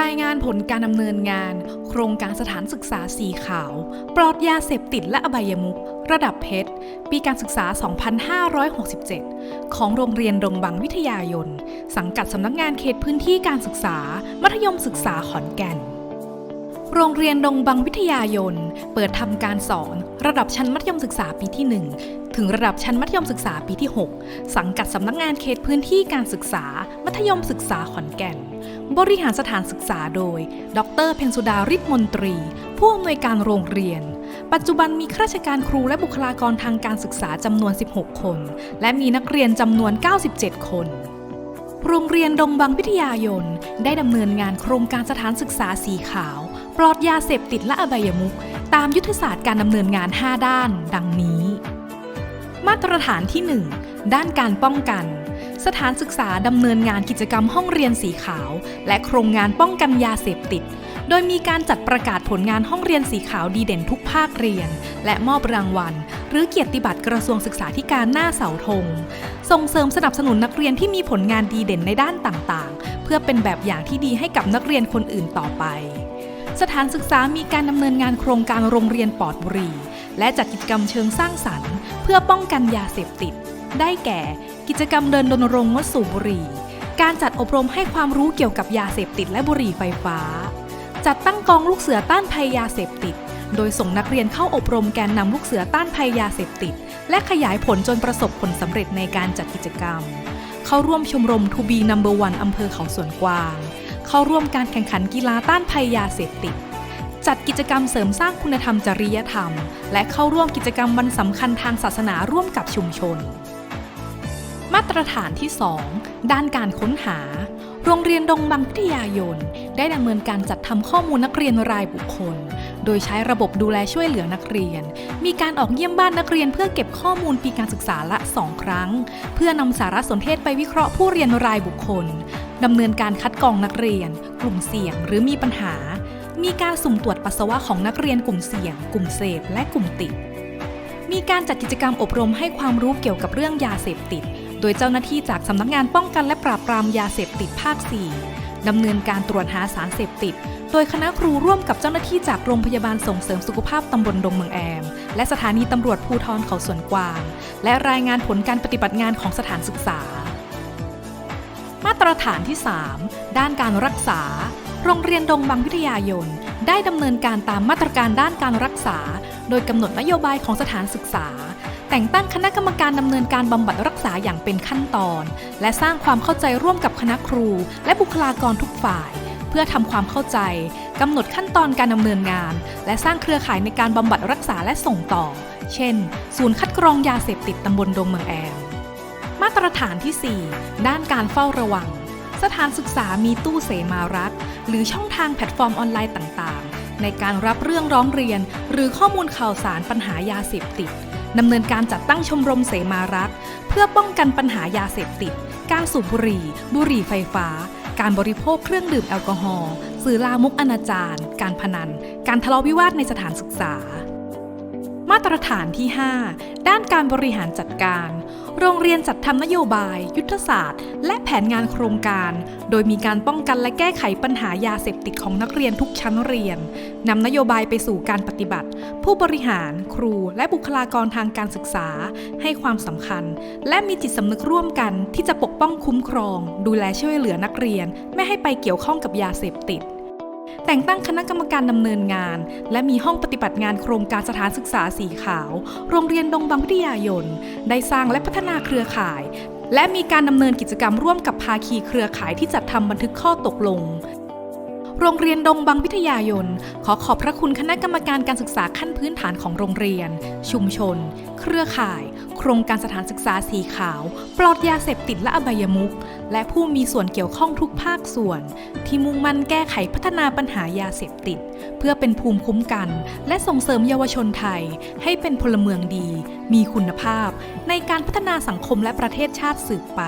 รายงานผลการดำเนินงาน โครงการสถานศึกษาสีขาว ปลอดยาเสพติดและอบายมุขระดับเพชร ปีการศึกษา 2567 ของโรงเรียนดงบังวิทยายน สังกัดสำนักงานเขตพื้นที่การศึกษา มัธยมศึกษาขอนแก่น โรงเรียนดงบังวิทยายน เปิดทำการสอน ระดับชั้นมัธยมศึกษาปีที่ 1ถึงระดับชั้นมัธยมศึกษาปีที่ 6 สังกัดสำนักงานเขตพื้นที่การศึกษา มัธยมศึกษาขอนแก่น บริหารสถานศึกษาโดย ดรเพ็ญสุดาริศมนตรี ผู้อำนวยการโรงเรียน ปัจจุบันมีข้าราชการครูและบุคลากรทางการศึกษาจำนวน 16 คน และมีนักเรียนจำนวน 97 คนโรงเรียนดงบังวิทยายน ได้ดำเนินงานโครงการสถานศึกษาสีขาว ปลอดยาเสพติดและอบายมุขตามยุทธศาสตร์การดำเนินงาน 5 ด้าน ดังนี้ มาตรฐานที่ 1 ด้านการป้องกัน สถานศึกษาดำเนินงานกิจกรรมห้องเรียนสีขาว และโครงงานป้องกันยาเสพติด โดยมีการจัดประกาศผลงานห้องเรียนสีขาวดีเด่นทุกภาคเรียน และมอบรางวัล หรือเกียรติบัตรกระทรวงศึกษาธิการหน้าเสาธง ส่งเสริมสนับสนุนนักเรียนที่มีผลงานดีเด่นในด้านต่างๆ เพื่อเป็นแบบอย่างที่ดีให้กับนักเรียนคนอื่นต่อไป สถานศึกษามีการดำเนินงานโครงการโรงเรียนปลอดบุหรี และจัดกิจกรรมเชิงสร้างสรรค์ เพื่อป้องกันยาเสพติด ได้แก่ กิจกรรมเดินรณรงค์งดสูบบุหรี่ การจัดอบรมให้ความรู้เกี่ยวกับยาเสพติดและบุหรี่ไฟฟ้า จัดตั้งกองลูกเสือต้านภัยยาเสพติด โดยส่งนักเรียนเข้าอบรมแกนนำลูกเสือต้านภัยยาเสพติด และขยายผลจนประสบผลสำเร็จในการจัดกิจกรรม เข้าร่วมชมรมทูบีนัมเบอร์วันอำเภอเขาสวนกวาง เข้าร่วมการแข่งขันกีฬาต้านภัยยาเสพติดจัดกิจกรรมเสริมสร้างคุณธรรมจริยธรรม และเข้าร่วมกิจกรรมวันสำคัญทางศาสนาร่วมกับชุมชน มาตรฐานที่ 2 ด้านการค้นหา โรงเรียนดงบังพิทยายน ได้ดำเนินการจัดทำข้อมูลนักเรียนรายบุคคล โดยใช้ระบบดูแลช่วยเหลือนักเรียน มีการออกเยี่ยมบ้านนักเรียนเพื่อเก็บข้อมูลปีการศึกษาละ 2 ครั้ง เพื่อนำสารสนเทศไปวิเคราะห์ผู้เรียนรายบุคคลดำเนินการคัดกรองนักเรียน กลุ่มเสี่ยงหรือมีปัญหา มีการสุ่มตรวจปัสสาวะของนักเรียนกลุ่มเสี่ยง กลุ่มเสพและกลุ่มติดมีการจัดกิจกรรมอบรมให้ความรู้เกี่ยวกับเรื่องยาเสพติด โดยเจ้าหน้าที่จากสำนักงานป้องกันและปราบปรามยาเสพติดภาค 4ดำเนินการตรวจหาสารเสพติด โดยคณะครูร่วมกับเจ้าหน้าที่จากโรงพยาบาลส่งเสริมสุขภาพตำบลดงเมืองแอม และสถานีตำรวจภูทรเขาสวนกวาง และรายงานผลการปฏิบัติงานของสถานศึกษา มาตรฐานที่ 3 ด้านการรักษา โรงเรียนดงบังวิทยายนได้ดำเนินการตามมาตรการด้านการรักษา โดยกำหนดนโยบายของสถานศึกษา แต่งตั้งคณะกรรมการดำเนินการบำบัดรักษาอย่างเป็นขั้นตอน และสร้างความเข้าใจร่วมกับคณะครู และบุคลากรทุกฝ่าย เพื่อทำความเข้าใจกำหนดขั้นตอนการดำเนินงาน และสร้างเครือข่ายในการบำบัดรักษาและส่งต่อ เช่น ศูนย์คัดกรองยาเสพติดตำบลดงเมืองแอมมาตรฐานที่ 4 ด้านการเฝ้าระวัง สถานศึกษามีตู้เสมารักหรือช่องทางแพลตฟอร์มออนไลน์ต่างๆ ในการรับเรื่องร้องเรียน หรือข้อมูลข่าวสารปัญหายาเสพติด ดำเนินการจัดตั้งชมรมเสมารักเพื่อป้องกันปัญหายาเสพติด การสูบบุหรี่ บุหรี่ไฟฟ้า การบริโภคเครื่องดื่มแอลกอฮอล์สื่อลามกอนาจารการพนัน การทะเลาะวิวาทในสถานศึกษา มาตรฐานที่ 5 ด้านการบริหารจัดการ โรงเรียนจัดทำนโยบาย ยุทธศาสตร์ และแผนงานโครงการ โดยมีการป้องกันและแก้ไขปัญหายาเสพติดของนักเรียนทุกชั้นเรียนนำนโยบายไปสู่การปฏิบัติ ผู้บริหาร ครู และบุคลากรทางการศึกษา ให้ความสำคัญ และมีจิตสำนึกร่วมกันที่จะปกป้องคุ้มครอง ดูแลช่วยเหลือนักเรียน ไม่ให้ไปเกี่ยวข้องกับยาเสพติด แต่งตั้งคณะกรรมการดำเนินงาน และมีห้องปฏิบัติงานโครงการสถานศึกษาสีขาว โรงเรียนดงบังวิทยายน ได้สร้างและพัฒนาเครือข่าย และมีการดำเนินกิจกรรมร่วมกับภาคีเครือข่ายที่จัดทำบันทึกข้อตกลง โรงเรียนดงบังวิทยายน ขอขอบพระคุณคณะกรรมการการศึกษาขั้นพื้นฐานของโรงเรียน ชุมชน เครือข่าย โครงการสถานศึกษาสีขาว ปลอดยาเสพติดและอบายมุขและผู้มีส่วนเกี่ยวข้องทุกภาคส่วน ที่มุ่งมั่นแก้ไขพัฒนาปัญหายาเสพติด เพื่อเป็นภูมิคุ้มกัน และส่งเสริมเยาวชนไทย ให้เป็นพลเมืองดี มีคุณภาพ ในการพัฒนาสังคมและประเทศชาติสืบไป